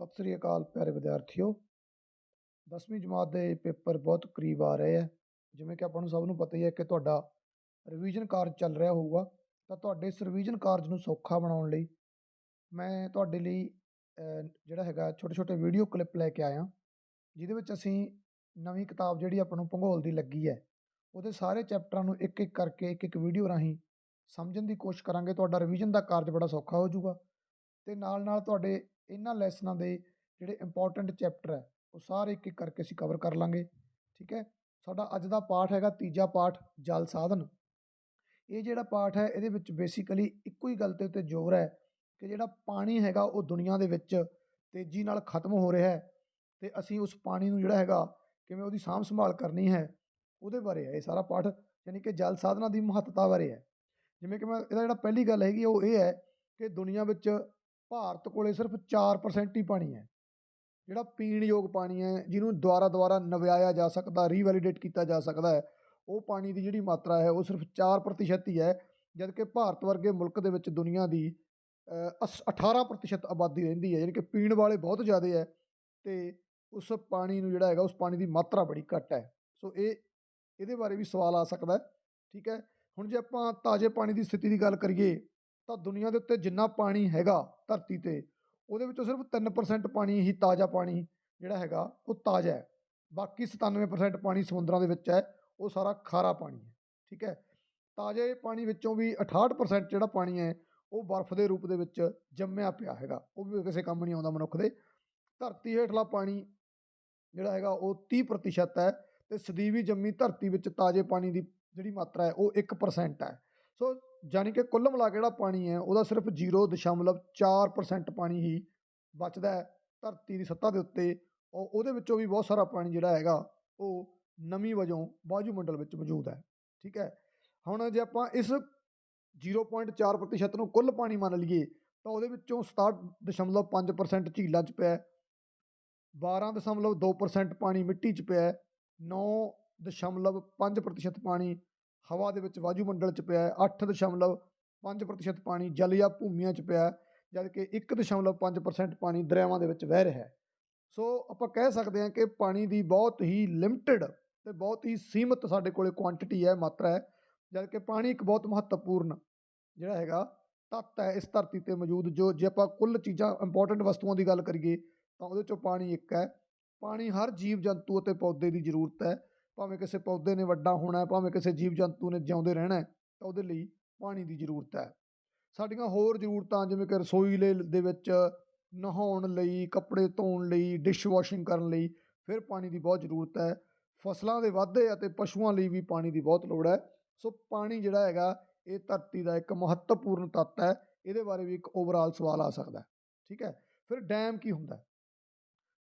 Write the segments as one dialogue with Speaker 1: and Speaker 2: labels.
Speaker 1: ਸਤਿ ਸ੍ਰੀ ਅਕਾਲ ਪਿਆਰੇ ਵਿਦਿਆਰਥੀਓ। 10ਵੀਂ ਜਮਾਤ ਦੇ ਪੇਪਰ ਬਹੁਤ ਕਰੀਬ ਆ ਰਹੇ ਹੈ ਜਿਵੇਂ ਕਿ ਆਪਾਂ ਨੂੰ ਸਭ ਨੂੰ ਪਤਾ ਹੀ ਹੈ ਕਿ ਤੁਹਾਡਾ ਰਿਵੀਜ਼ਨ ਕਾਰਜ ਚੱਲ ਰਿਹਾ ਹੋਊਗਾ। ਤਾਂ ਤੁਹਾਡੇ ਇਸ ਰਿਵੀਜ਼ਨ ਕਾਰਜ ਨੂੰ ਸੌਖਾ ਬਣਾਉਣ ਲਈ ਮੈਂ ਤੁਹਾਡੇ ਲਈ ਜਿਹੜਾ ਹੈਗਾ ਛੋਟੇ ਛੋਟੇ ਵੀਡੀਓ ਕਲਿੱਪ ਲੈ ਕੇ ਆਇਆ। ਜਿਹਦੇ ਵਿੱਚ ਅਸੀਂ ਨਵੀਂ ਕਿਤਾਬ ਜਿਹੜੀ ਆਪਾਂ ਨੂੰ ਭੂਗੋਲ ਦੀ ਲੱਗੀ ਹੈ, ਉਹਦੇ ਸਾਰੇ ਚੈਪਟਰਾਂ ਨੂੰ ਇੱਕ ਇੱਕ ਕਰਕੇ ਇੱਕ ਇੱਕ ਵੀਡੀਓ ਰਾਹੀਂ ਸਮਝਣ ਦੀ ਕੋਸ਼ਿਸ਼ ਕਰਾਂਗੇ। ਤੁਹਾਡਾ ਰਿਵੀਜ਼ਨ ਦਾ ਕਾਰਜ ਬੜਾ ਸੌਖਾ ਹੋ ਜਾਊਗਾ। ਤੇ ਨਾਲ ਨਾਲ ਤੁਹਾਡੇ ਇਹਨਾਂ ਲੈਸਨਾਂ ਦੇ ਜਿਹੜੇ ਇੰਪੋਰਟੈਂਟ ਚੈਪਟਰ ਹੈ, ਉਹ ਸਾਰੇ ਇੱਕ ਇੱਕ ਕਰਕੇ ਅਸੀਂ ਕਵਰ ਕਰ ਲਾਂਗੇ, ਠੀਕ ਹੈ? ਸਾਡਾ ਅੱਜ ਦਾ ਪਾਠ ਹੈਗਾ ਤੀਜਾ ਪਾਠ, ਜਲ ਸਾਧਨ। ਇਹ ਜਿਹੜਾ ਪਾਠ ਹੈ, ਇਹਦੇ ਵਿੱਚ ਬੇਸਿਕਲੀ ਇੱਕੋ ਹੀ ਗੱਲ ਤੇ ਉੱਤੇ ਜ਼ੋਰ ਹੈ ਕਿ ਜਿਹੜਾ ਪਾਣੀ ਹੈਗਾ, ਉਹ ਦੁਨੀਆ ਦੇ ਵਿੱਚ ਤੇਜ਼ੀ ਨਾਲ ਖਤਮ ਹੋ ਰਿਹਾ ਹੈ ਤੇ ਅਸੀਂ ਉਸ ਪਾਣੀ ਨੂੰ ਜਿਹੜਾ ਹੈਗਾ, ਕਿਵੇਂ ਉਹਦੀ ਸਾਂਭ ਸੰਭਾਲ ਕਰਨੀ ਹੈ, ਉਹਦੇ ਬਾਰੇ ਹੈ ਇਹ ਸਾਰਾ ਪਾਠ, ਯਾਨੀ ਕਿ ਜਲ ਸਾਧਨਾਂ ਦੀ ਮਹੱਤਤਾ ਬਾਰੇ ਹੈ। ਜਿਵੇਂ ਕਿ ਮੈਂ, ਇਹਦਾ ਜਿਹੜਾ ਪਹਿਲੀ ਗੱਲ ਹੈਗੀ, ਉਹ ਇਹ ਹੈ ਕਿ ਦੁਨੀਆ ਵਿੱਚ ਭਾਰਤ ਕੋਲੇ ਸਿਰਫ 4% ਹੀ ਪਾਣੀ ਹੈ। ਜਿਹੜਾ ਪੀਣ ਯੋਗ ਪਾਣੀ ਹੈ, ਜਿਹਨੂੰ ਦੁਬਾਰਾ ਦੁਆਰਾ ਨਵਿਆਇਆ ਜਾ ਸਕਦਾ ਰੀਵੈਲੀਡੇਟ ਕੀਤਾ ਜਾ ਸਕਦਾ ਹੈ, ਉਹ ਪਾਣੀ ਦੀ ਜਿਹੜੀ ਮਾਤਰਾ ਹੈ, ਉਹ ਸਿਰਫ 4% ਹੀ ਹੈ, ਜਦਕਿ ਭਾਰਤ ਵਰਗੇ ਮੁਲਕ ਦੇ ਵਿੱਚ ਦੁਨੀਆ ਦੀ ਅਸ- 18% ਆਬਾਦੀ ਰਹਿੰਦੀ ਹੈ, ਯਾਨੀ ਕਿ ਪੀਣ ਵਾਲੇ ਬਹੁਤ ਜ਼ਿਆਦਾ ਹੈ, ਤੇ ਉਸ ਪਾਣੀ ਨੂੰ ਜਿਹੜਾ ਹੈਗਾ, ਉਸ ਪਾਣੀ ਦੀ ਮਾਤਰਾ ਬੜੀ ਘੱਟ ਹੈ। ਸੋ ਇਹ, ਇਹਦੇ ਬਾਰੇ ਵੀ ਸਵਾਲ ਆ ਸਕਦਾ ਠੀਕ ਹੈ? ਹੁਣ ਜੇ ਆਪਾਂ ਤਾਜ਼ੇ ਪਾਣੀ ਦੀ ਸਥਿਤੀ ਦੀ ਗੱਲ ਕਰੀਏ ਤਾਂ ਦੁਨੀਆ ਦੇ ਉੱਤੇ ਜਿੰਨਾ ਪਾਣੀ ਹੈਗਾ ਧਰਤੀ ਤੇ, ਉਹਦੇ ਵਿੱਚੋਂ ਸਿਰਫ 3% ਪਾਣੀ ਹੀ ਤਾਜ਼ਾ ਪਾਣੀ ਜਿਹੜਾ ਹੈਗਾ, ਉਹ ਤਾਜ਼ਾ ਹੈ। ਬਾਕੀ 97% ਪਾਣੀ ਸਮੁੰਦਰਾਂ ਦੇ ਵਿੱਚ ਹੈ, ਉਹ ਸਾਰਾ ਖਾਰਾ ਪਾਣੀ ਹੈ, ਠੀਕ ਹੈ? ਤਾਜ਼ੇ ਪਾਣੀ ਵਿੱਚੋਂ ਵੀ 68% ਜਿਹੜਾ ਪਾਣੀ ਹੈ, ਉਹ ਬਰਫ਼ ਦੇ ਰੂਪ ਦੇ ਵਿੱਚ ਜੰਮਿਆ ਪਿਆ ਹੈਗਾ, ਉਹ ਵੀ ਕਿਸੇ ਕੰਮ ਨਹੀਂ ਆਉਂਦਾ ਮਨੁੱਖ ਦੇ। ਧਰਤੀ ਹੇਠਲਾ ਪਾਣੀ ਜਿਹੜਾ ਹੈਗਾ, ਉਹ 30% ਹੈ ਤੇ ਸਦੀਵੀ ਜੰਮੀ ਧਰਤੀ ਵਿੱਚ ਤਾਜ਼ੇ ਪਾਣੀ ਦੀ ਜਿਹੜੀ ਮਾਤਰਾ ਹੈ, ਉਹ 1% ਹੈ। ਸੋ ਯਾਨੀ ਕਿ ਕੁੱਲ ਮਿਲਾ ਕੇ ਜਿਹੜਾ ਪਾਣੀ ਹੈ, ਉਹਦਾ ਸਿਰਫ 0.4% ਪਾਣੀ ਹੀ ਬਚਦਾ ਹੈ ਧਰਤੀ ਦੀ ਸਤ੍ਹਾ ਦੇ ਉੱਤੇ ਉਹ ਉਹਦੇ ਵਿੱਚੋਂ ਵੀ ਬਹੁਤ ਸਾਰਾ ਪਾਣੀ ਜਿਹੜਾ ਹੈਗਾ, ਉਹ ਨਮੀ ਵਜੋਂ ਵਾਯੂਮੰਡਲ ਵਿੱਚ ਮੌਜੂਦ ਹੈ, ਠੀਕ ਹੈ। ਹੁਣ ਜੇ ਆਪਾਂ ਇਸ 0.4% ਨੂੰ ਕੁੱਲ ਪਾਣੀ ਮੰਨ ਲਈਏ, ਤਾਂ ਉਹਦੇ ਵਿੱਚੋਂ 67.5% ਝੀਲਾਂ 'ਚ ਪਿਆ ਹੈ 12.2% ਪਾਣੀ ਮਿੱਟੀ 'ਚ ਪਿਆ ਹੈ 9.5% ਪਾਣੀ ਹਵਾ ਦੇ ਵਿੱਚ ਵਾਯੂਮੰਡਲ 'ਚ ਪਿਆ ਹੈ 8.5% ਪਾਣੀ ਜਲ ਜਾਂ ਭੂਮੀਆਂ 'ਚ ਪਿਆ ਹੈ ਜਦ ਕਿ 1.5% ਪਾਣੀ ਦਰਿਆਵਾਂ ਦੇ ਵਿੱਚ ਵਹਿ ਰਿਹਾ ਹੈ। ਸੋ ਆਪਾਂ ਕਹਿ ਸਕਦੇ ਹਾਂ ਕਿ ਪਾਣੀ ਦੀ ਬਹੁਤ ਹੀ ਲਿਮਟਿਡ ਤੇ ਬਹੁਤ ਹੀ ਸੀਮਿਤ ਸਾਡੇ ਕੋਲੇ ਕੁਆਂਟੀਟੀ ਹੈ, ਮਾਤਰਾ ਹੈ, ਜਦਕਿ ਪਾਣੀ ਇੱਕ ਬਹੁਤ ਮਹੱਤਵਪੂਰਨ ਜਿਹੜਾ ਹੈਗਾ ਤੱਤ ਹੈ ਇਸ ਧਰਤੀ ਤੇ ਮੌਜੂਦ, ਜੋ ਜੇ ਆਪਾਂ ਕੁੱਲ ਚੀਜ਼ਾਂ ਇੰਪੋਰਟੈਂਟ ਵਸਤੂਆਂ ਦੀ ਗੱਲ ਕਰੀਏ ਤਾਂ ਉਹਦੇ ਚੋਂ ਪਾਣੀ ਇੱਕ ਹੈ। ਪਾਣੀ ਹਰ ਜੀਵ ਜੰਤੂ ਅਤੇ ਪੌਦੇ ਦੀ ਜ਼ਰੂਰਤ ਹੈ। ਭਾਵੇਂ ਕਿਸੇ ਪੌਦੇ ਨੇ ਵੱਡਾ ਹੋਣਾ ਭਾਵੇਂ ਕਿਸੇ ਜੀਵ ਜੰਤੂ ਨੇ ਜਿਉਂਦੇ ਰਹਿਣਾ ਤਾਂ ਉਹਦੇ ਲਈ ਪਾਣੀ ਦੀ ਜ਼ਰੂਰਤ ਹੈ। ਸਾਡੀਆਂ ਹੋਰ ਜ਼ਰੂਰਤਾਂ ਜਿਵੇਂ ਕਿ ਰਸੋਈ ਲਈ ਦੇ ਵਿੱਚ ਨਹਾਉਣ ਲਈ, ਕੱਪੜੇ ਧੋਣ ਲਈ ਡਿਸ਼ ਵਾਸ਼ਿੰਗ ਕਰਨ ਲਈ, ਫਿਰ ਪਾਣੀ ਦੀ ਬਹੁਤ ਜ਼ਰੂਰਤ ਹੈ। ਫਸਲਾਂ ਦੇ ਵਾਧੇ ਅਤੇ ਪਸ਼ੂਆਂ ਲਈ ਵੀ ਪਾਣੀ ਦੀ ਬਹੁਤ ਲੋੜ ਹੈ। ਸੋ ਪਾਣੀ ਜਿਹੜਾ ਹੈਗਾ, ਇਹ ਧਰਤੀ ਦਾ ਇੱਕ ਮਹੱਤਵਪੂਰਨ ਤੱਤ ਹੈ। ਇਹਦੇ ਬਾਰੇ ਵੀ ਇੱਕ ਓਵਰਆਲ ਸਵਾਲ ਆ ਸਕਦਾ ਠੀਕ ਹੈ? ਫਿਰ ਡੈਮ ਕੀ ਹੁੰਦਾ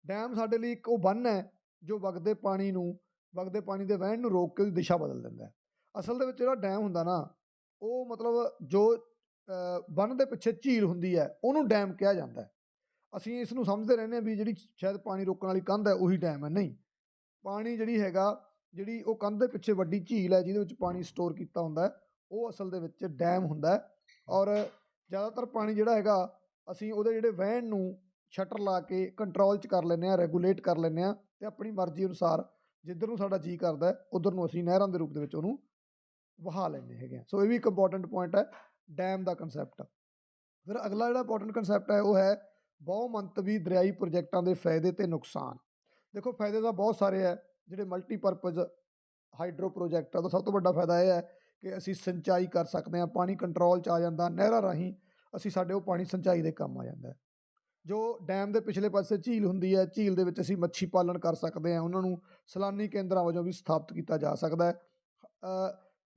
Speaker 1: ਡੈਮ ਸਾਡੇ ਲਈ ਇੱਕ ਉਹ ਬੰਨ ਹੈ, ਜੋ ਵਗਦੇ ਪਾਣੀ ਨੂੰ ਵਗਦੇ ਪਾਣੀ ਦੇ ਵਹਿਣ ਨੂੰ ਰੋਕ ਕੇ ਉਹਦੀ ਦਿਸ਼ਾ ਬਦਲ ਦਿੰਦਾ ਹੈ। ਅਸਲ ਦੇ ਵਿੱਚ ਜਿਹੜਾ ਡੈਮ ਹੁੰਦਾ ਨਾ, ਉਹ ਮਤਲਬ ਜੋ ਬੰਨ ਦੇ ਪਿੱਛੇ ਝੀਲ ਹੁੰਦੀ ਹੈ, ਉਹਨੂੰ ਡੈਮ ਕਿਹਾ ਜਾਂਦਾ ਹੈ। ਅਸੀਂ ਇਸ ਨੂੰ ਸਮਝਦੇ ਰਹਿੰਦੇ ਹਾਂ ਵੀ ਜਿਹੜੀ ਸ਼ਾਇਦ ਪਾਣੀ ਰੋਕਣ ਵਾਲੀ ਕੰਧ ਹੈ, ਉਹੀ ਡੈਮ ਹੈ। ਨਹੀਂ, ਪਾਣੀ ਜਿਹੜੀ ਹੈਗਾ, ਜਿਹੜੀ ਉਹ ਕੰਧ ਦੇ ਪਿੱਛੇ ਵੱਡੀ ਝੀਲ ਹੈ, ਜਿਹਦੇ ਵਿੱਚ ਪਾਣੀ ਸਟੋਰ ਕੀਤਾ ਹੁੰਦਾ ਹੈ, ਉਹ ਅਸਲ ਦੇ ਵਿੱਚ ਡੈਮ ਹੁੰਦਾ ਹੈ। ਔਰ ਜ਼ਿਆਦਾਤਰ ਪਾਣੀ ਜਿਹੜਾ ਹੈਗਾ, ਅਸੀਂ ਉਹਦੇ ਜਿਹੜੇ ਵਹਿਣ ਨੂੰ ਸ਼ਟਰ ਲਾ ਕੇ ਕੰਟਰੋਲ 'ਚ ਕਰ ਲੈਂਦੇ ਹਾਂ, ਰੈਗੂਲੇਟ ਕਰ ਲੈਂਦੇ ਹਾਂ ਤੇ ਆਪਣੀ ਮਰਜ਼ੀ ਅਨੁਸਾਰ ਜਿੱਧਰ ਨੂੰ ਸਾਡਾ ਜੀ ਕਰਦਾ ਉਧਰ ਨੂੰ ਅਸੀਂ ਨਹਿਰਾਂ ਦੇ ਰੂਪ ਦੇ ਵਿੱਚ ਉਹਨੂੰ ਵਹਾ ਲੈਂਦੇ ਹੈਗੇ ਹਾਂ। ਸੋ ਇਹ ਵੀ ਇੱਕ ਇੰਪੋਰਟੈਂਟ ਪੁਆਇੰਟ ਹੈ ਡੈਮ ਦਾ ਕਨਸੈਪਟ ਫਿਰ ਅਗਲਾ ਜਿਹੜਾ ਇੰਪੋਰਟੈਂਟ ਕਨਸੈਪਟ ਹੈ ਉਹ ਹੈ ਬਹੁ ਮੰਤਵੀ ਦਰਿਆਈ ਪ੍ਰੋਜੈਕਟਾਂ ਦੇ ਫਾਇਦੇ ਤੇ ਨੁਕਸਾਨ। ਦੇਖੋ ਫਾਇਦੇ ਤਾਂ ਬਹੁਤ ਸਾਰੇ ਹੈ ਜਿਹੜੇ ਮਲਟੀਪਰਪਜ਼ ਹਾਈਡਰੋ ਪ੍ਰੋਜੈਕਟ ਆ ਉਹਦਾ ਸਭ ਤੋਂ ਵੱਡਾ ਫਾਇਦਾ ਇਹ ਹੈ ਕਿ ਅਸੀਂ ਸਿੰਚਾਈ ਕਰ ਸਕਦੇ ਹਾਂ ਪਾਣੀ ਕੰਟਰੋਲ 'ਚ ਆ ਜਾਂਦਾ ਨਹਿਰਾਂ ਰਾਹੀਂ ਅਸੀਂ ਸਾਡੇ ਉਹ ਪਾਣੀ ਸਿੰਚਾਈ ਦੇ ਕੰਮ ਆ ਜਾਂਦਾ ਹੈ। ਜੋ ਡੈਮ ਦੇ ਪਿਛਲੇ ਪਾਸੇ ਝੀਲ ਹੁੰਦੀ ਹੈ, ਝੀਲ ਦੇ ਵਿੱਚ ਅਸੀਂ ਮੱਛੀ ਪਾਲਣ ਕਰ ਸਕਦੇ ਹਾਂ, ਉਹਨਾਂ ਨੂੰ ਸੈਲਾਨੀ ਕੇਂਦਰਾਂ ਵਜੋਂ ਵੀ ਸਥਾਪਿਤ ਕੀਤਾ ਜਾ ਸਕਦਾ ਹੈ।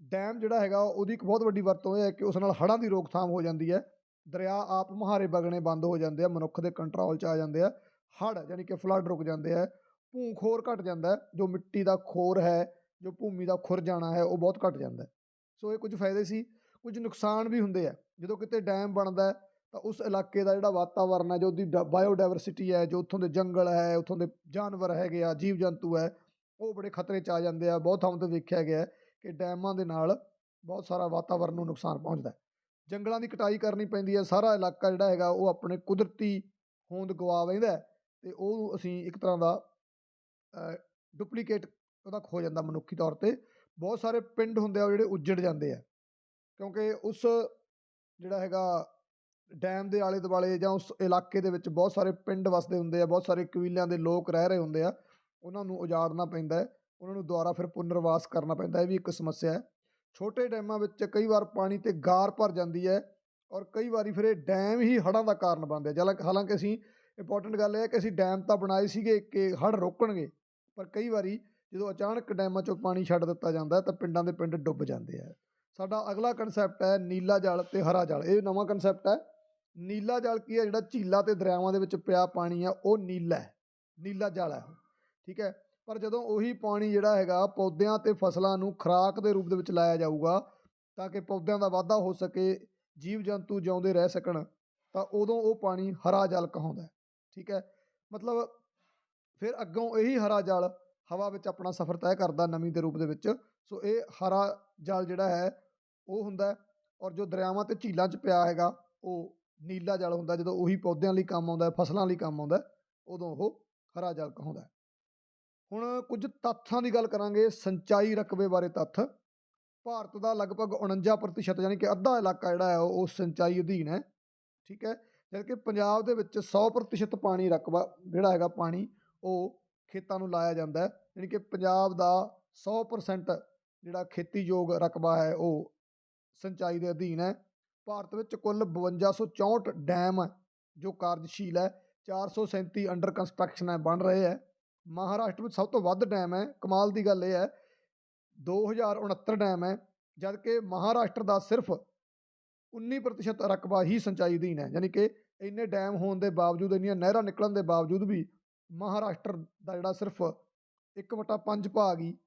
Speaker 1: ਡੈਮ ਜਿਹੜਾ ਹੈਗਾ, ਉਹਦੀ ਇੱਕ ਬਹੁਤ ਵੱਡੀ ਵਰਤੋਂ ਇਹ ਹੈ ਕਿ ਉਸ ਨਾਲ ਹੜ੍ਹਾਂ ਦੀ ਰੋਕਥਾਮ ਹੋ ਜਾਂਦੀ ਹੈ, ਦਰਿਆ ਆਪ ਮੁਹਾਰੇ ਵਗਣੇ ਬੰਦ ਹੋ ਜਾਂਦੇ ਆ, ਮਨੁੱਖ ਦੇ ਕੰਟਰੋਲ 'ਚ ਆ ਜਾਂਦੇ ਆ, ਹੜ੍ਹ ਯਾਨੀ ਕਿ ਫਲੱਡ ਰੁਕ ਜਾਂਦੇ ਆ ਭੂ ਖੋਰ ਘਟ ਜਾਂਦਾ ਜੋ ਮਿੱਟੀ ਦਾ ਖੋਰ ਹੈ, ਜੋ ਭੂਮੀ ਦਾ ਖੁਰ ਜਾਣਾ ਹੈ, ਉਹ ਬਹੁਤ ਘਟ ਜਾਂਦਾ ਸੋ ਇਹ ਕੁਝ ਫਾਇਦੇ ਸੀ, ਕੁਝ ਨੁਕਸਾਨ ਵੀ ਹੁੰਦੇ ਆ, ਜਦੋਂ ਕਿਤੇ ਡੈਮ ਬਣਦਾ ਤਾਂ ਉਸ ਇਲਾਕੇ ਦਾ ਜਿਹੜਾ ਵਾਤਾਵਰਨ ਹੈ, ਜੋ ਉਹਦੀ ਬਾਇਓਡਾਇਵਰਸਿਟੀ ਹੈ, ਜੋ ਉੱਥੋਂ ਦੇ ਜੰਗਲ ਹੈ, ਉੱਥੋਂ ਦੇ ਜਾਨਵਰ ਹੈਗੇ ਆ ਜੀਵ ਜੰਤੂ ਹੈ, ਉਹ ਬੜੇ ਖਤਰੇ 'ਚ ਆ ਜਾਂਦੇ ਆ। ਬਹੁਤ ਥਾਵਾਂ ਤੇ ਦੇਖਿਆ ਗਿਆ ਕਿ ਡੈਮਾਂ ਦੇ ਨਾਲ ਬਹੁਤ ਸਾਰਾ ਵਾਤਾਵਰਨ ਨੂੰ ਨੁਕਸਾਨ ਪਹੁੰਚਦਾ ਜੰਗਲਾਂ ਦੀ ਕਟਾਈ ਕਰਨੀ ਪੈਂਦੀ ਹੈ। ਸਾਰਾ ਇਲਾਕਾ ਜਿਹੜਾ ਹੈਗਾ, ਉਹ ਆਪਣੇ ਕੁਦਰਤੀ ਹੋਂਦ ਗਵਾ ਬਹਿੰਦਾ ਹੈ ਤੇ ਉਹ ਅਸੀਂ ਇੱਕ ਤਰ੍ਹਾਂ ਦਾ ਡੁਪਲੀਕੇਟ ਉਹਦਾ ਖੋ ਜਾਂਦਾ ਮਨੁੱਖੀ ਤੌਰ ਤੇ। ਬਹੁਤ ਸਾਰੇ ਪਿੰਡ ਹੁੰਦੇ ਆ, ਉਹ ਜਿਹੜੇ ਉੱਜੜ ਜਾਂਦੇ ਆ। ਕਿਉਂਕਿ ਉਸ ਜਿਹੜਾ ਹੈਗਾ ਡੈਮ ਦੇ ਆਲੇ ਦੁਆਲੇ ਜਾਂ ਉਸ ਇਲਾਕੇ ਦੇ ਵਿੱਚ ਬਹੁਤ ਸਾਰੇ ਪਿੰਡ ਵਸਦੇ ਹੁੰਦੇ ਆ, ਬਹੁਤ ਸਾਰੇ ਕਬੀਲਿਆਂ ਦੇ ਲੋਕ ਰਹਿ ਰਹੇ ਹੁੰਦੇ ਆ, ਉਹਨਾਂ ਨੂੰ ਉਜਾੜਨਾ ਪੈਂਦਾ ਹੈ, ਉਹਨਾਂ ਨੂੰ ਦੁਬਾਰਾ ਫਿਰ ਪੁਨਰਵਾਸ ਕਰਨਾ ਪੈਂਦਾ ਇਹ ਵੀ ਇੱਕ ਸਮੱਸਿਆ ਹੈ। ਛੋਟੇ ਡੈਮਾਂ ਵਿੱਚ ਕਈ ਵਾਰ ਪਾਣੀ ਤੇ ਗਾਰ ਭਰ ਜਾਂਦੀ ਹੈ ਔਰ ਕਈ ਵਾਰੀ ਫਿਰ ਇਹ ਡੈਮ ਹੀ ਹੜ੍ਹਾਂ ਦਾ ਕਾਰਨ ਬਣਦੇ ਜਲ ਹਾਲਾਂਕਿ ਅਸੀਂ ਇੰਪੋਰਟੈਂਟ ਗੱਲ ਇਹ ਹੈ ਕਿ ਅਸੀਂ ਡੈਮ ਤਾਂ ਬਣਾਏ ਸੀਗੇ ਕਿ ਹੜ੍ਹ ਰੋਕਣਗੇ, ਪਰ ਕਈ ਵਾਰੀ ਜਦੋਂ ਅਚਾਨਕ ਡੈਮਾਂ 'ਚੋਂ ਪਾਣੀ ਛੱਡ ਦਿੱਤਾ ਜਾਂਦਾ ਤਾਂ ਪਿੰਡਾਂ ਦੇ ਪਿੰਡ ਡੁੱਬ ਜਾਂਦੇ ਆ। ਸਾਡਾ ਅਗਲਾ ਕਨਸੈਪਟ ਹੈ ਨੀਲਾ ਜਲ ਤੇ ਹਰਾ ਜਲ, ਇਹ ਨਵਾਂ ਕਨਸੈਪਟ ਹੈ। ਨੀਲਾ ਜਲ ਕੀ ਹੈ? ਜਿਹੜਾ ਝੀਲਾਂ ਤੇ ਦਰਿਆਵਾਂ ਦੇ ਵਿੱਚ ਪਿਆ ਪਾਣੀ ਆ, ਉਹ ਨੀਲਾ ਹੈ। ਨੀਲਾ ਜਲ ਹੈ ਠੀਕ ਹੈ? ਪਰ ਜਦੋਂ ਉਹੀ ਪਾਣੀ ਜਿਹੜਾ ਹੈਗਾ, ਪੌਦਿਆਂ ਤੇ ਫਸਲਾਂ ਨੂੰ ਖੁਰਾਕ ਦੇ ਰੂਪ ਦੇ ਵਿੱਚ ਲਾਇਆ ਜਾਊਗਾ, ਤਾਂ ਕਿ ਪੌਦਿਆਂ ਦਾ ਵਾਧਾ ਹੋ ਸਕੇ ਜੀਵ ਜੰਤੂ ਜਿਉਂਦੇ ਰਹਿ ਸਕਣ, ਤਾਂ ਉਦੋਂ ਉਹ ਪਾਣੀ ਹਰਾ ਜਲ ਕਹਾਉਂਦਾ ਠੀਕ ਹੈ? ਮਤਲਬ ਫਿਰ ਅੱਗੋਂ ਇਹੀ ਹਰਾ ਜਲ ਹਵਾ ਵਿੱਚ ਆਪਣਾ ਸਫ਼ਰ ਤੈਅ ਕਰਦਾ ਨਮੀ ਦੇ ਰੂਪ ਦੇ ਵਿੱਚ, ਸੋ ਇਹ ਹਰਾ ਜਲ ਜਿਹੜਾ ਹੈ, ਉਹ ਹੁੰਦਾ ਔਰ ਜੋ ਦਰਿਆਵਾਂ ਤੇ ਝੀਲਾਂ 'ਚ ਪਿਆ ਹੈਗਾ, ਉਹ ਨੀਲਾ ਜਲ ਹੁੰਦਾ, ਜਦੋਂ ਉਹੀ ਪੌਦਿਆਂ ਲਈ ਕੰਮ ਆਉਂਦਾ, ਫਸਲਾਂ ਲਈ ਕੰਮ ਆਉਂਦਾ, ਉਦੋਂ ਉਹ ਹਰਾ ਜਲ ਕਹਾਉਂਦਾ ਹੁਣ ਕੁਝ ਤੱਥਾਂ ਦੀ ਗੱਲ ਕਰਾਂਗੇ, ਸਿੰਚਾਈ ਰਕਬੇ ਬਾਰੇ ਤੱਥ। ਭਾਰਤ ਦਾ ਲਗਭਗ 49% ਯਾਨੀ ਕਿ ਅੱਧਾ ਇਲਾਕਾ ਜਿਹੜਾ ਹੈ, ਉਹ ਸਿੰਚਾਈ ਅਧੀਨ ਹੈ, ਠੀਕ ਹੈ? ਜਦ ਕਿ ਪੰਜਾਬ ਦੇ ਵਿੱਚ 100% ਪਾਣੀ ਰਕਬਾ ਜਿਹੜਾ ਹੈਗਾ ਪਾਣੀ, ਉਹ ਖੇਤਾਂ ਨੂੰ ਲਾਇਆ ਜਾਂਦਾ ਹੈ। ਯਾਨੀ ਕਿ ਪੰਜਾਬ ਦਾ 100% ਜਿਹੜਾ ਖੇਤੀਯੋਗ ਰਕਬਾ ਹੈ, ਉਹ ਸਿੰਚਾਈ ਦੇ ਅਧੀਨ ਹੈ। ਭਾਰਤ ਵਿੱਚ ਕੁੱਲ 5264 ਡੈਮ ਹੈ ਜੋ ਕਾਰਜਸ਼ੀਲ ਹੈ 437 ਅੰਡਰ ਕੰਸਟਰਕਸ਼ਨ ਹੈ, ਬਣ ਰਹੇ ਹੈ। ਮਹਾਰਾਸ਼ਟਰ ਵਿੱਚ ਸਭ ਤੋਂ ਵੱਧ ਡੈਮ ਹੈ, ਕਮਾਲ ਦੀ ਗੱਲ ਇਹ ਹੈ 2069 ਡੈਮ ਹੈ ਜਦ ਕਿ ਮਹਾਰਾਸ਼ਟਰ ਦਾ ਸਿਰਫ 19% ਰਕਬਾ ਹੀ ਸਿੰਚਾਈ ਅਧੀਨ ਹੈ, ਯਾਨੀ ਕਿ ਇੰਨੇ ਡੈਮ ਹੋਣ ਦੇ ਬਾਵਜੂਦ, ਇੰਨੀਆਂ ਨਹਿਰਾਂ ਨਿਕਲਣ ਦੇ ਬਾਵਜੂਦ ਵੀ ਮਹਾਰਾਸ਼ਟਰ ਦਾ ਜਿਹੜਾ ਸਿਰਫ 1/5 ਭਾਗ ਹੀ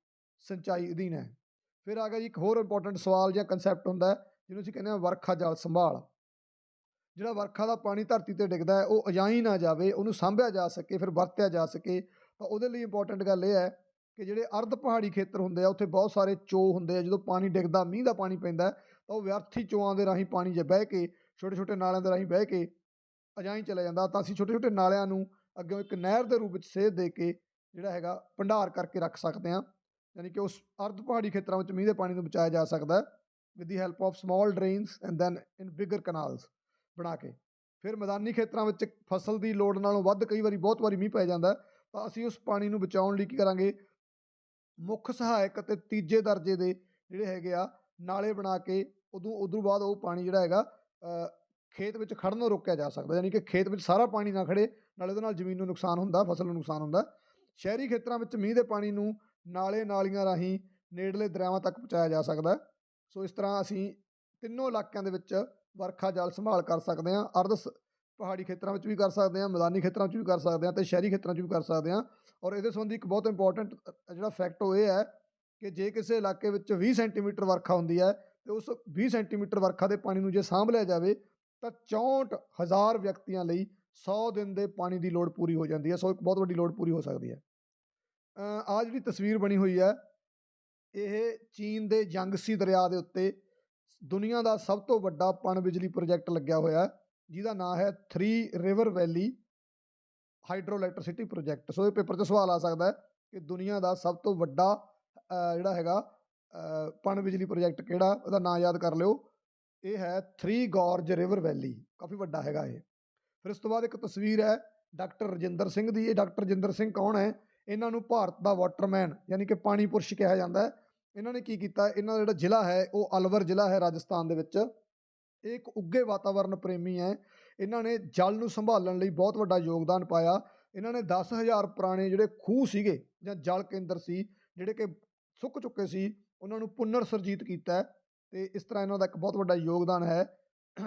Speaker 1: ਸਿੰਚਾਈ ਅਧੀਨ ਹੈ। ਫਿਰ ਆ ਗਿਆ ਜੀ ਇੱਕ ਹੋਰ ਇੰਪੋਰਟੈਂਟ ਸਵਾਲ ਜਾਂ ਕਨਸੈਪਟ ਹੁੰਦਾ ਹੈ ਜਿਹਨੂੰ ਅਸੀਂ ਕਹਿੰਦੇ ਹਾਂ ਵਰਖਾ ਜਲ ਸੰਭਾਲ। ਜਿਹੜਾ ਵਰਖਾ ਦਾ ਪਾਣੀ ਧਰਤੀ ਤੇ ਡਿੱਗਦਾ ਹੈ, ਉਹ ਅਜਾਈ ਨਾ ਜਾਵੇ, ਉਹਨੂੰ ਸਾਂਭਿਆ ਜਾ ਸਕੇ, ਫਿਰ ਵਰਤਿਆ ਜਾ ਸਕੇ। ਤਾਂ ਉਹਦੇ ਲਈ ਇੰਪੋਰਟੈਂਟ ਗੱਲ ਇਹ ਹੈ ਕਿ ਜਿਹੜੇ ਅਰਧ ਪਹਾੜੀ ਖੇਤਰ ਹੁੰਦੇ ਆ, ਉੱਥੇ ਬਹੁਤ ਸਾਰੇ ਚੋ ਹੁੰਦੇ ਆ, ਜਦੋਂ ਪਾਣੀ ਡਿੱਗਦਾ, ਮੀਂਹ ਦਾ ਪਾਣੀ ਪੈਂਦਾ ਤਾਂ ਉਹ ਵਿਅਰਥੀ ਚੋਆਂ ਦੇ ਰਾਹੀਂ ਪਾਣੀ ਜੇ ਬਹਿ ਕੇ ਛੋਟੇ ਛੋਟੇ ਨਾਲਿਆਂ ਦੇ ਰਾਹੀਂ ਬਹਿ ਕੇ ਅਜਾਈ ਚਲਾ ਜਾਂਦਾ। ਤਾਂ ਅਸੀਂ ਛੋਟੇ ਛੋਟੇ ਨਾਲਿਆਂ ਨੂੰ ਅੱਗੇ ਇੱਕ ਨਹਿਰ ਦੇ ਰੂਪ ਵਿੱਚ ਸੇਧ ਦੇ ਕੇ ਜਿਹੜਾ ਹੈਗਾ, ਭੰਡਾਰ ਕਰਕੇ ਰੱਖ ਸਕਦੇ ਹਾਂ। ਯਾਨੀ ਕਿ ਉਸ ਅਰਧ ਪਹਾੜੀ ਖੇਤਰਾਂ ਵਿੱਚ ਮੀਂਹ ਦੇ ਪਾਣੀ ਨੂੰ ਬਚਾਇਆ ਜਾ ਸਕਦਾ with the help of small drains and then in bigger canals ਬਣਾ ਕੇ। ਫਿਰ ਮੈਦਾਨੀ ਖੇਤਰਾਂ ਵਿੱਚ ਫਸਲ ਦੀ ਲੋੜ ਨਾਲੋਂ ਵੱਧ ਕਈ ਵਾਰੀ ਬਹੁਤ ਵਾਰੀ ਮੀਂਹ ਪੈ ਜਾਂਦਾ ਤਾਂ ਅਸੀਂ ਉਸ ਪਾਣੀ ਨੂੰ ਬਚਾਉਣ ਲਈ ਕੀ ਕਰਾਂਗੇ? ਮੁੱਖ ਸਹਾਇਕ ਅਤੇ ਤੀਜੇ ਦਰਜੇ ਦੇ ਜਿਹੜੇ ਹੈਗੇ ਆ, ਨਾਲੇ ਬਣਾ ਕੇ ਉਦੋਂ ਉਦੋਂ ਬਾਅਦ ਉਹ ਪਾਣੀ ਜਿਹੜਾ ਹੈਗਾ ਖੇਤ ਵਿੱਚ ਖੜਨ ਨੂੰ ਰੋਕਿਆ ਜਾ ਸਕਦਾ, ਯਾਨੀ ਕਿ ਖੇਤ ਵਿੱਚ ਸਾਰਾ ਪਾਣੀ ਨਾ ਖੜੇ ਨਾਲੇ ਉਹਦੇ ਨਾਲ ਜ਼ਮੀਨ ਨੂੰ ਨੁਕਸਾਨ ਹੁੰਦਾ, ਫਸਲ ਨੂੰ ਨੁਕਸਾਨ ਹੁੰਦਾ। ਸ਼ਹਿਰੀ ਖੇਤਰਾਂ ਵਿੱਚ ਮੀਂਹ ਦੇ ਪਾਣੀ ਨੂੰ ਨਾਲੇ ਨਾਲੀਆਂ ਰਾਹੀਂ ਨੇੜਲੇ ਦਰਿਆਵਾਂ ਤੱਕ ਪਹੁੰਚਾਇਆ ਜਾ ਸਕਦਾ ਸੋ ਇਸ ਤਰ੍ਹਾਂ ਅਸੀਂ ਤਿੰਨੋਂ ਇਲਾਕਿਆਂ ਦੇ ਵਿੱਚ ਵਰਖਾ ਜਲ ਸੰਭਾਲ ਕਰ ਸਕਦੇ ਹਾਂ, ਅਰਧ ਪਹਾੜੀ ਖੇਤਰਾਂ ਵਿੱਚ ਵੀ ਕਰ ਸਕਦੇ ਹਾਂ, ਮੈਦਾਨੀ ਖੇਤਰਾਂ 'ਚ ਵੀ ਕਰ ਸਕਦੇ ਹਾਂ ਤੇ ਸ਼ਹਿਰੀ ਖੇਤਰਾਂ 'ਚ ਵੀ ਕਰ ਸਕਦੇ ਹਾਂ ਔਰ ਇਹਦੇ ਸੰਬੰਧੀ ਇੱਕ ਬਹੁਤ ਇੰਪੋਰਟੈਂਟ ਜਿਹੜਾ ਫੈਕਟ ਉਹ ਇਹ ਹੈ ਕਿ ਜੇ ਕਿਸੇ ਇਲਾਕੇ ਵਿੱਚ 20 ਸੈਂਟੀਮੀਟਰ ਵਰਖਾ ਹੁੰਦੀ ਹੈ ਤੇ ਉਸ 20 ਸੈਂਟੀਮੀਟਰ ਵਰਖਾ ਦੇ ਪਾਣੀ ਨੂੰ ਜੇ ਸਾਂਭ ਲਿਆ ਜਾਵੇ ਤਾਂ 64000 ਵਿਅਕਤੀਆਂ ਲਈ 100 ਦਿਨ ਦੇ ਪਾਣੀ ਦੀ ਲੋੜ ਪੂਰੀ ਹੋ ਜਾਂਦੀ ਹੈ, ਸੋ ਇੱਕ ਬਹੁਤ ਵੱਡੀ ਲੋੜ ਪੂਰੀ ਹੋ ਸਕਦੀ ਹੈ। ਆ ਜਿਹੜੀ ਤਸਵੀਰ ਬਣੀ ਹੋਈ ਹੈ ਇਹ ਚੀਨ ਦੇ ਯੰਗਸੀ ਦਰਿਆ ਦੇ ਉੱਤੇ ਦੁਨੀਆ ਦਾ ਸਭ ਤੋਂ ਵੱਡਾ ਪਣ ਬਿਜਲੀ ਪ੍ਰੋਜੈਕਟ ਲੱਗਿਆ ਹੋਇਆ ਜਿਹਦਾ ਨਾਂ ਹੈ three river valley hydro electricity project so ਇਹ ਪੇਪਰ 'ਚ ਸਵਾਲ ਆ ਸਕਦਾ ਹੈ ਕਿ ਦੁਨੀਆ ਦਾ ਸਭ ਤੋਂ ਵੱਡਾ ਜਿਹੜਾ ਹੈਗਾ ਪਣ ਬਿਜਲੀ ਪ੍ਰੋਜੈਕਟ ਕਿਹੜਾ, ਉਹਦਾ ਨਾਂ ਯਾਦ ਕਰ ਲਿਓ। ਇਹ ਹੈ ਥਰੀ ਗੌਰਜ ਰਿਵਰ ਵੈਲੀ ਕਾਫੀ ਵੱਡਾ ਹੈਗਾ ਇਹ। ਫਿਰ ਉਸ ਤੋਂ ਬਾਅਦ ਇੱਕ ਤਸਵੀਰ ਹੈ ਡਾਕਟਰ ਰਜਿੰਦਰ ਸਿੰਘ ਦੀ। ਇਹ ਡਾਕਟਰ ਰਜਿੰਦਰ ਸਿੰਘ ਕੌਣ ਹੈ? ਇਹਨਾਂ ਨੂੰ ਭਾਰਤ ਦਾ ਵਾਟਰਮੈਨ ਯਾਨੀ ਕਿ ਪਾਣੀ ਪੁਰਸ਼ ਕਿਹਾ ਜਾਂਦਾ ਹੈ। ਇਹਨਾਂ ਨੇ ਕੀ ਕੀਤਾ? ਇਹਨਾਂ ਦਾ ਜਿਹੜਾ ਜ਼ਿਲ੍ਹਾ ਹੈ, ਉਹ ਅਲਵਰ ਜ਼ਿਲ੍ਹਾ ਹੈ ਰਾਜਸਥਾਨ ਦੇ ਵਿੱਚ। ਇਹ ਇੱਕ ਉੱਗੇ ਵਾਤਾਵਰਣ ਪ੍ਰੇਮੀ ਹੈ। ਇਹਨਾਂ ਨੇ ਜਲ ਨੂੰ ਸੰਭਾਲਣ ਲਈ ਬਹੁਤ ਵੱਡਾ ਯੋਗਦਾਨ ਪਾਇਆ। ਇਹਨਾਂ ਨੇ 10000 ਪੁਰਾਣੇ ਜਿਹੜੇ ਖੂਹ ਸੀਗੇ ਜਾਂ ਜਲ ਕੇਂਦਰ ਸੀ, ਜਿਹੜੇ ਕਿ ਸੁੱਕ ਚੁੱਕੇ ਸੀ, ਉਹਨਾਂ ਨੂੰ ਪੁਨਰ ਸਰਜੀਤ ਕੀਤਾ ਤੇ ਇਸ ਤਰ੍ਹਾਂ ਇਹਨਾਂ ਦਾ ਇੱਕ ਬਹੁਤ ਵੱਡਾ ਯੋਗਦਾਨ ਹੈ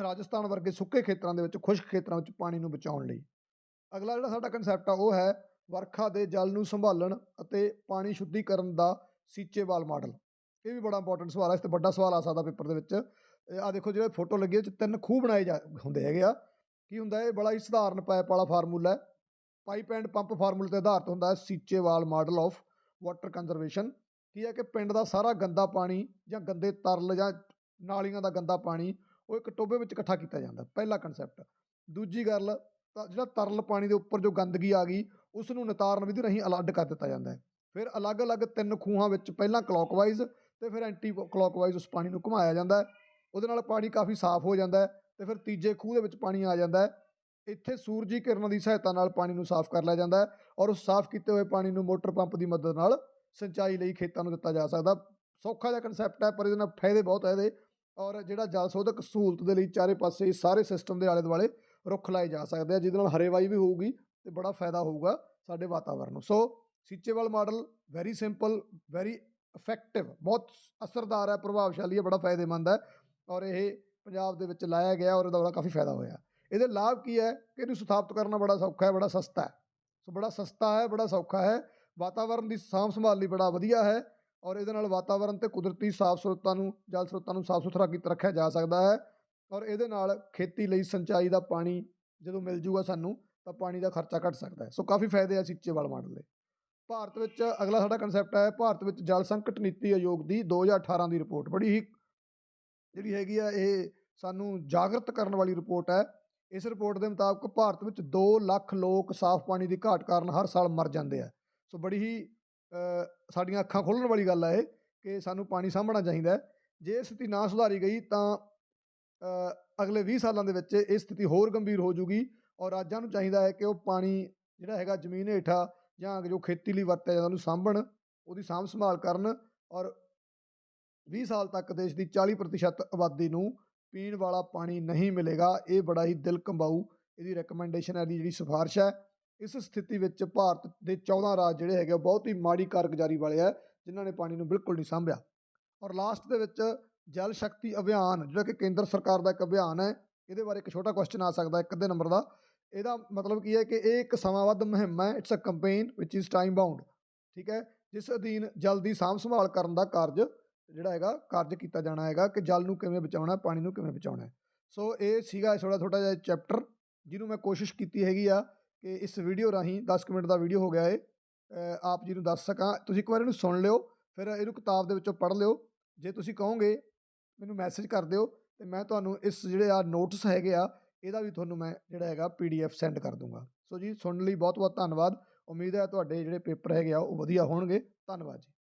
Speaker 1: ਰਾਜਸਥਾਨ ਵਰਗੇ ਸੁੱਕੇ ਖੇਤਰਾਂ ਦੇ ਵਿੱਚ, ਖੁਸ਼ਕ ਖੇਤਰਾਂ ਵਿੱਚ ਪਾਣੀ ਨੂੰ ਬਚਾਉਣ ਲਈ। ਅਗਲਾ ਜਿਹੜਾ ਸਾਡਾ ਕਨਸੈਪਟ ਆ, ਉਹ ਹੈ ਵਰਖਾ ਦੇ ਜਲ ਨੂੰ ਸੰਭਾਲਣ ਅਤੇ ਪਾਣੀ ਸ਼ੁੱਧੀਕਰਨ ਦਾ ਸੀਚੇਵਾਲ ਮਾਡਲ। ਇਹ ਵੀ ਬੜਾ ਇੰਪੋਰਟੈਂਟ ਸਵਾਲ ਹੈ ਇਸ ਤੇ ਵੱਡਾ ਸਵਾਲ ਆ ਸਕਦਾ ਪੇਪਰ ਦੇ ਵਿੱਚ। ਆ ਦੇਖੋ ਜਿਹੜੇ ਫੋਟੋ ਲੱਗੀ ਉਹ ਚ ਤਿੰਨ ਖੂਹ ਬਣਾਏ ਜਾ, ਹੁੰਦੇ ਹੈਗੇ ਆ। ਕੀ ਹੁੰਦਾ ਇਹ ਬੜਾ ਹੀ ਸਧਾਰਨ ਪਾਈਪ ਵਾਲਾ ਫਾਰਮੂਲਾ ਹੈ। ਪਾਈਪ ਐਂਡ ਪੰਪ ਫਾਰਮੂਲੇ ਤੇ ਆਧਾਰਿਤ ਹੁੰਦਾ ਹੈ Seechewal model of water conservation ਕੀ ਹੈ ਕਿ ਪਿੰਡ ਦਾ ਸਾਰਾ ਗੰਦਾ ਪਾਣੀ ਜਾਂ ਗੰਦੇ ਤਰਲ ਜਾਂ ਨਾਲੀਆਂ ਦਾ ਗੰਦਾ ਪਾਣੀ ਉਹ ਇੱਕ ਟੋਬੇ ਵਿੱਚ ਇਕੱਠਾ ਕੀਤਾ ਜਾਂਦਾ, ਪਹਿਲਾ ਕਨਸੈਪਟ ਦੂਜੀ ਗੱਲ ਤਾਂ ਜਿਹੜਾ ਤਰਲ ਪਾਣੀ ਦੇ ਉੱਪਰ ਜੋ ਗੰਦਗੀ ਆ ਗਈ ਉਸ ਨੂੰ ਨਿਤਾਰਨ ਵਿਧੀ ਰਾਹੀਂ ਅਲੱਗ ਕਰ ਦਿੱਤਾ ਜਾਂਦਾ ਹੈ। ਫਿਰ ਅਲੱਗ-ਅਲੱਗ ਤਿੰਨ ਖੂਹਾਂ ਵਿੱਚ ਪਹਿਲਾਂ ਕਲੌਕਵਾਈਜ਼ ਤੇ ਫਿਰ ਐਂਟੀ ਕਲੌਕਵਾਈਜ਼ ਉਸ ਪਾਣੀ ਨੂੰ ਘੁਮਾਇਆ ਜਾਂਦਾ ਹੈ। ਉਹਦੇ ਨਾਲ ਪਾਣੀ ਕਾਫੀ ਸਾਫ਼ ਹੋ ਜਾਂਦਾ ਹੈ ਤੇ ਫਿਰ ਤੀਜੇ ਖੂਹ ਦੇ ਵਿੱਚ ਪਾਣੀ ਆ ਜਾਂਦਾ ਹੈ। ਇੱਥੇ ਸੂਰਜੀ ਕਿਰਨਾਂ ਦੀ ਸਹਾਇਤਾ ਨਾਲ ਪਾਣੀ ਨੂੰ ਸਾਫ਼ ਕਰ ਲਿਆ ਜਾਂਦਾ ਹੈ ਔਰ ਉਸ ਸਾਫ਼ ਕੀਤੇ ਹੋਏ ਪਾਣੀ ਨੂੰ ਮੋਟਰ ਪੰਪ ਦੀ ਮਦਦ ਨਾਲ ਸਿੰਚਾਈ ਲਈ ਖੇਤਾਂ ਨੂੰ ਦਿੱਤਾ ਜਾ ਸਕਦਾ। ਸੌਖਾ ਜਿਹਾ ਕਨਸੈਪਟ ਹੈ ਪਰ ਇਹਦੇ ਨਾਲ ਫਾਇਦੇ ਬਹੁਤ ਹੈ ਇਹਦੇ ਔਰ ਜਿਹੜਾ ਜਲ ਸੋਧਕ ਸਹੂਲਤ ਦੇ ਲਈ ਚਾਰੇ ਪਾਸੇ ਸਾਰੇ ਸਿਸਟਮ ਦੇ ਆਲੇ ਦੁਆਲੇ ਰੁੱਖ ਲਾਏ ਜਾ ਸਕਦੇ ਆ ਜਿਹਦੇ ਨਾਲ ਹਰੇਵਾਈ ਵੀ ਹੋਊਗੀ ਤੇ ਬੜਾ ਫਾਇਦਾ ਹੋਊਗਾ ਸਾਡੇ ਵਾਤਾਵਰਨ ਨੂੰ। So Seechewal model very simple very effective ਬਹੁਤ ਅਸਰਦਾਰ ਹੈ, ਪ੍ਰਭਾਵਸ਼ਾਲੀ ਹੈ, ਬੜਾ ਫਾਇਦੇਮੰਦ ਹੈ ਔਰ ਇਹ ਪੰਜਾਬ ਦੇ ਵਿੱਚ ਲਾਇਆ ਗਿਆ ਔਰ ਇਹਦਾ ਬੜਾ ਕਾਫੀ ਫਾਇਦਾ ਹੋਇਆ। ਇਹਦੇ ਲਾਭ ਕੀ ਹੈ ਕਿ ਇਹਨੂੰ ਸਥਾਪਿਤ ਕਰਨਾ ਬੜਾ ਸੌਖਾ ਹੈ, ਬੜਾ ਸਸਤਾ ਹੈ। ਸੋ ਬੜਾ ਸਸਤਾ ਹੈ, ਬੜਾ ਸੌਖਾ ਹੈ, ਵਾਤਾਵਰਨ ਦੀ ਸਾਂਭ ਸੰਭਾਲ ਲਈ ਬੜਾ ਵਧੀਆ ਹੈ ਔਰ ਇਹਦੇ ਨਾਲ ਵਾਤਾਵਰਨ ਤੇ ਕੁਦਰਤੀ ਸਾਫ਼ ਸਰੋਤਾਂ ਨੂੰ, ਜਲ ਸਰੋਤਾਂ ਨੂੰ ਸਾਫ਼ ਸੁਥਰਾ ਕੀਤਾ ਰੱਖਿਆ ਜਾ ਸਕਦਾ ਹੈ ਔਰ ਇਹਦੇ ਨਾਲ ਖੇਤੀ ਲਈ ਸਿੰਚਾਈ ਦਾ ਪਾਣੀ ਜਦੋਂ ਮਿਲ ਜੂਗਾ ਸਾਨੂੰ ਤਾਂ ਪਾਣੀ ਦਾ ਖਰਚਾ ਘਟ ਸਕਦਾ ਹੈ। ਸੋ ਕਾਫੀ ਫਾਇਦੇ ਆ ਸੀਚੇਵਾਲ ਮਾਡਲ ਦੇ ਭਾਰਤ ਵਿੱਚ ਅਗਲਾ ਸਾਡਾ ਕਨਸੈਪਟ ਹੈ, ਭਾਰਤ ਵਿੱਚ ਜਲ ਸੰਕਟ ਨੀਤੀ ਆਯੋਗ ਦੀ 2018 ਦੀ ਰਿਪੋਰਟ। ਬੜੀ ਹੀ ਜਿਹੜੀ ਹੈਗੀ ਆ, ਇਹ ਸਾਨੂੰ ਜਾਗਰਤ ਕਰਨ ਵਾਲੀ ਰਿਪੋਰਟ ਹੈ। ਇਸ ਰਿਪੋਰਟ ਦੇ ਮੁਤਾਬਕ ਭਾਰਤ ਵਿੱਚ 2 ਲੱਖ ਲੋਕ ਸਾਫ਼ ਪਾਣੀ ਦੀ ਘਾਟ ਕਾਰਨ ਹਰ ਸਾਲ ਮਰ ਜਾਂਦੇ ਆ। ਸੋ ਬੜੀ ਹੀ ਸਾਡੀਆਂ ਅੱਖਾਂ ਖੋਲ੍ਹਣ ਵਾਲੀ ਗੱਲ ਹੈ ਇਹ ਕਿ ਸਾਨੂੰ ਪਾਣੀ ਸਾਂਭਣਾ ਚਾਹੀਦਾ ਹੈ। ਜੇ ਇਹ ਸਥਿਤੀ ਨਾ ਸੁਧਾਰੀ ਗਈ ਤਾਂ ਅਗਲੇ 20 ਸਾਲਾਂ ਦੇ ਵਿੱਚ ਇਹ ਸਥਿਤੀ ਹੋਰ ਗੰਭੀਰ ਹੋ ਜੂਗੀ। ਔਰ ਰਾਜਾਂ ਨੂੰ ਚਾਹੀਦਾ ਹੈ ਕਿ ਉਹ ਪਾਣੀ ਜਿਹੜਾ ਹੈਗਾ ਜ਼ਮੀਨ ਹੇਠਾਂ ਜਾਂ ਜੋ ਖੇਤੀ ਲਈ ਵਰਤਿਆ ਜਾਂਦਾ ਉਹਨੂੰ ਸਾਂਭਣ, ਉਹਦੀ ਸਾਂਭ ਸੰਭਾਲ ਕਰਨ ਔਰ ਵੀਹ ਸਾਲ ਤੱਕ ਦੇਸ਼ ਦੀ 40% ਆਬਾਦੀ ਨੂੰ ਪੀਣ ਵਾਲਾ ਪਾਣੀ ਨਹੀਂ ਮਿਲੇਗਾ, ਇਹ ਬੜਾ ਹੀ ਦਿਲ ਕੰਬਾਊ ਇਹਦੀ ਰეკਮੈਂਡੇਸ਼ਨ ਹੈ ਦੀ ਜਿਹੜੀ ਸਿਫਾਰਿਸ਼ ਹੈ। ਇਸ ਸਥਿਤੀ ਵਿੱਚ ਭਾਰਤ ਦੇ 14 ਰਾਜ ਜਿਹੜੇ ਹੈਗੇ ਉਹ ਬਹੁਤ ਹੀ ਮਾੜੀ ਕਾਰਗੁਜ਼ਾਰੀ ਵਾਲੇ ਆ, ਜਿਨ੍ਹਾਂ ਨੇ ਪਾਣੀ ਨੂੰ ਬਿਲਕੁਲ ਨਹੀਂ ਸਾਂਭਿਆ। ਔਰ ਲਾਸਟ ਦੇ ਵਿੱਚ ਜਲ ਸ਼ਕਤੀ ਅਭਿਆਨ, ਜਿਹੜਾ ਕਿ ਕੇਂਦਰ ਸਰਕਾਰ ਦਾ ਇੱਕ ਅਭਿਆਨ ਹੈ, ਇਹਦੇ ਬਾਰੇ ਇੱਕ ਛੋਟਾ ਕੁਐਸਚਨ ਆ ਸਕਦਾ, ਇੱਕ ਅੱਧੇ ਨੰਬਰ ਦਾ। ਇਹਦਾ ਮਤਲਬ ਕੀ ਹੈ ਕਿ ਇਹ ਇੱਕ ਸਮਾਂਬੱਧ ਮੁਹਿੰਮ ਹੈ it's a campaign which is time bound ਠੀਕ ਹੈ? ਜਿਸ ਅਧੀਨ ਜਲ ਦੀ ਸਾਂਭ ਸੰਭਾਲ ਕਰਨ ਦਾ ਕਾਰਜ ਜਿਹੜਾ ਹੈਗਾ, ਕਾਰਜ ਕੀਤਾ ਜਾਣਾ ਹੈਗਾ ਕਿ ਜਲ ਨੂੰ ਕਿਵੇਂ ਬਚਾਉਣਾ, ਪਾਣੀ ਨੂੰ ਕਿਵੇਂ ਬਚਾਉਣਾ ਸੋ ਇਹ ਸੀਗਾ ਥੋੜਾ ਥੋੜਾ ਜਿਹਾ ਚੈਪਟਰ ਜਿਹਨੂੰ ਮੈਂ ਕੋਸ਼ਿਸ਼ ਕੀਤੀ ਹੈਗੀ ਆ ਕਿ ਇਸ ਵੀਡੀਓ ਰਾਹੀਂ 10 ਕੁ ਮਿੰਟ ਦਾ ਵੀਡੀਓ ਹੋ ਗਿਆ ਇਹ ਆਪ ਜੀ ਨੂੰ ਦੱਸ ਸਕਾਂ। ਤੁਸੀਂ ਇੱਕ ਵਾਰ ਇਹਨੂੰ ਸੁਣ ਲਿਓ, ਫਿਰ ਇਹਨੂੰ ਕਿਤਾਬ ਦੇ ਵਿੱਚੋਂ ਪੜ੍ਹ ਲਿਓ। ਜੇ ਤੁਸੀਂ ਕਹੋਗੇ, ਮੈਨੂੰ ਮੈਸੇਜ ਕਰ ਦਿਓ ਤੇ ਮੈਂ ਤੁਹਾਨੂੰ ਇਸ ਜਿਹੜੇ ਆ ਨੋਟਸ ਹੈਗੇ ਆ ਇਹਦਾ ਵੀ ਤੁਹਾਨੂੰ ਮੈਂ ਜਿਹੜਾ ਹੈਗਾ ਪੀਡੀਐਫ ਸੈਂਡ ਕਰ ਦੂੰਗਾ। ਸੋ ਜੀ, ਸੁਣਨ ਲਈ ਬਹੁਤ ਬਹੁਤ ਧੰਨਵਾਦ। ਉਮੀਦ ਹੈ ਤੁਹਾਡੇ ਜਿਹੜੇ ਪੇਪਰ ਹੈਗੇ ਆ, ਉਹ ਵਧੀਆ ਹੋਣਗੇ। ਧੰਨਵਾਦ ਜੀ।